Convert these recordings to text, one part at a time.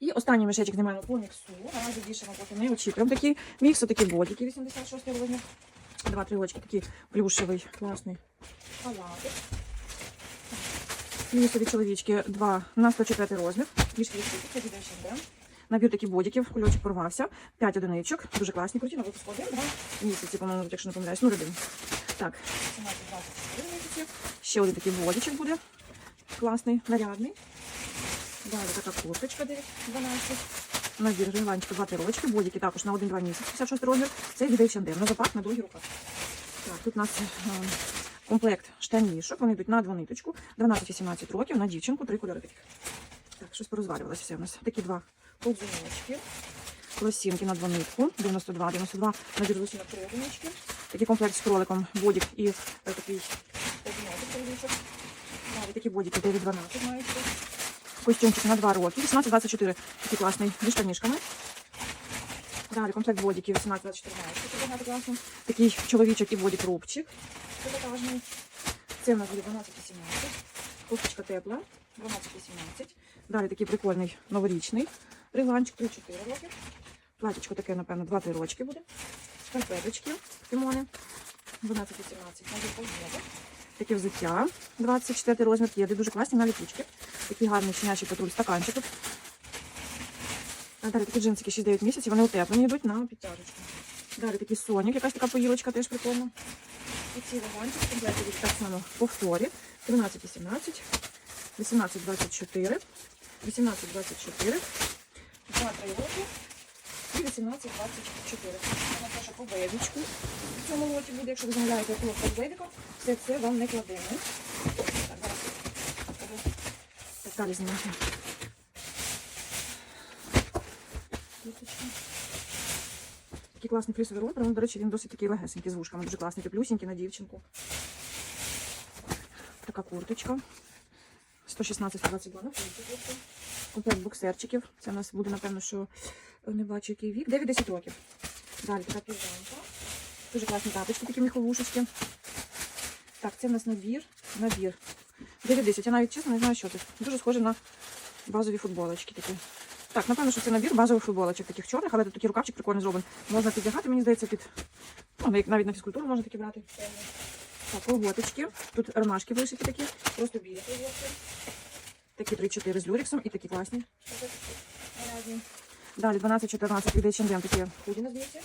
І останній мішечок знімаємо по міксу. Наразі більше ми поки не очікуємо. Такі мікс, такі бодики 86 розмір. Два три очки, такий плюшевий, класний халатик. Мінусові чоловічки 2 на 104 розмір. Ще йде. Набір таких бодиків, кульочок порвався. 5 одиничок, дуже класні, круті, на випуску один, два місяці, по-моєму, якщо не помиляюсь, ну один. Так, 17-24 місяці. Ще один такий бодичок буде. Класний, нарядний. Далі така курточка 9, 12. Набір регулянчика 2 рочки, бодики також на 1-2 місяці, 56 розмір. Це від H&M, на запах на довгі руках. Так, тут у нас комплект штанішок, вони йдуть на двониточку, 12-18 років, на дівчинку, три кольори. Так, щось порозвалювалося все у нас. Такі два ползуночки, лосінки на двонитку, 92, 92, набір лосінок три одинички. Такий комплект з кроликом, бодик і е, такий чоловічок. Далі такі бодики 9-12 мають. Костюмчик на 2 роки, 18-24, такий класний, зі штанішками. Далі комплект бодиків 18-24 мають, такий багато класний. Такий чоловічок і бодик рубчик. Це у нас буде 12-18. Кофточка тепла, 12-18. Далі такий прикольний новорічний. Регланчик 3-4 роки. Платічко таке, напевно, 2-3 рочки буде. Шкарпеточки, тимони. 12-18. Таке взуття. 24 розмір кеди, дуже класні на ліпучки. Такий гарний щенячий патруль стаканчик далі такі джинсики 6-9 місяців, вони утеплені йдуть на підтяжечку. Далі такий сонік, якась така поїлочка теж прикольна. І ці вагончик в так само повторі. 13-18, 18-24, 18-24, 2-3 роки і 18-24. Вона теж по бебічку. В цьому лоті буде, якщо ви замовляєте з бебіком, все це вам не кладемо. Так, зараз. Так, далі знімати. Такий класний флісовий розмір. Ну, До речі, він досить такий легесенький з вушками. Дуже класний, теплюсінький на дівчинку. Така курточка. 116-22 на. Комплект боксерчиків. Це у нас буде, напевно, що не бачу, який вік. 9-10 років. Далі така піжамка. Дуже класні тапочки, такі міховушечки. Так, це в нас набір. Набір. 9-10. Я навіть чесно не знаю, що це. Дуже схоже на базові футболочки такі. Так, напевно, що це набір базових футболочок таких чорних, але тут такий рукавчик прикольно зроблений. Можна підлягати, мені здається, під. Ну, навіть на фізкультуру можна такі брати. Так, колготочки. Тут ромашки вишиті такі, просто білі колготки. Такі 3-4 з люрексом і такі класні. Далі 12-14 від H&M такі на зміті.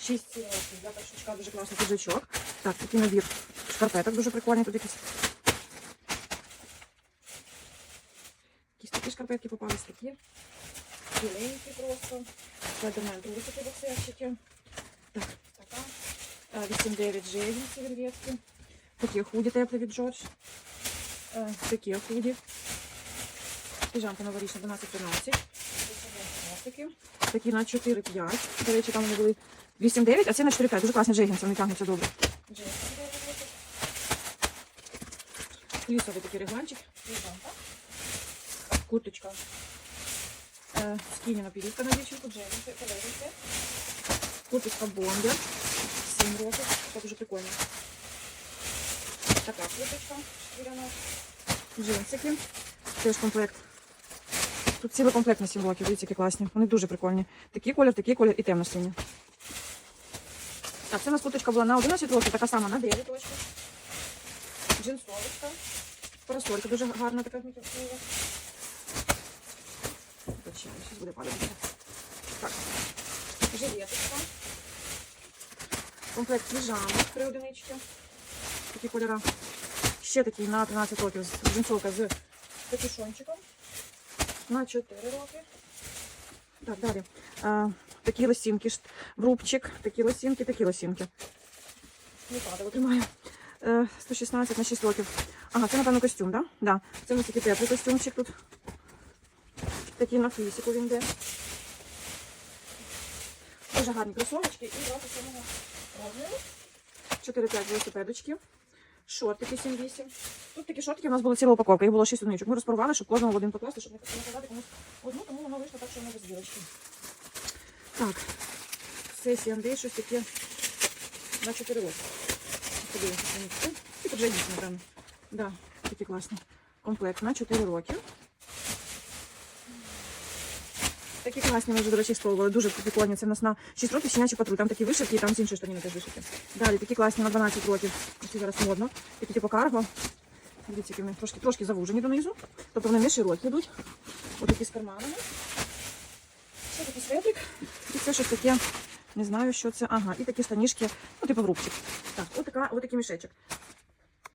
6 років для першачка дуже класний піджачок. Так, такий набір шкарпеток дуже прикольний. Тут якісь Якісь такі шкарпетки попались такі. Біленькі просто. Спайдермен трусики боксерчики. Так, така. Е, 8-9 джегінці вельветки. Такі худі теплі від Джордж. Е, Такі худі. Піжамка новорічна 12-13. Такі. На 4-5. До речі, там вони були 8-9, а це на 4-5. Дуже класні джегінці, вони тягнуться добре. Лісовий такий регланчик. Курточка. Е, скініна пілівка на дівчинку, джеміки, колерики. Курточка бомбер. 7 років. Це дуже прикольно. Така курточка шкіряна. Джинсики. Теж комплект. Тут цілий комплект на 7 років. Дивіться, які класні. Вони дуже прикольні. Такий колір, такий колір і темно-сині. Так, це у нас курточка була на 11 років, така сама на 9 років. Джинсовочка. Парасолька дуже гарна така мікрофона. Зачем? Сейчас буде падати. Так. Жилеточка. Комплект піжамок три одинички. Такі кольори. Ще такий на 13 років джинсовка з капюшончиком. На 4 роки. Так, далі. А, такі лосінки, врубчик, такі лосінки, такі лосінки. Не падало, тримаю. Е, 116 на 6 років. Ага, це, напевно, костюм, так? Да? Да. Це у нас такий теплий костюмчик тут. Такі на флісику він йде. Дуже гарні кросовочки і 27 розміру. 4-5 велосипедочки. Шортики 7-8. Тут такі шортики у нас була ціла упаковка, їх було 6 одиничок. Ми розпорвали, щоб кожному в один покласти, щоб не показати комусь одну, тому воно вийшло так, що воно без дірочки. Так, це C&D, щось таке на 4 роки. Такі. Вже дійсно, напевно. Да, такі класні. Комплект на 4 роки. Такі класні ми вже, до речі, спробували. Дуже прикольні. Це в нас на 6 років щенячий патруль. Там такі вишивки, і там з іншої штаніни теж вишивки. Далі такі класні на 12 років. Ці зараз модно. Такі типу карго. Дивіться, які вони трошки, трошки завужені донизу. Тобто вони не широкі йдуть. Ось такі з карманами. Ще такий светрик. І це щось таке. Не знаю, що це. Ага, і такі штанішки, ну, типу в рубчик. Так, от така, от такий мішечок.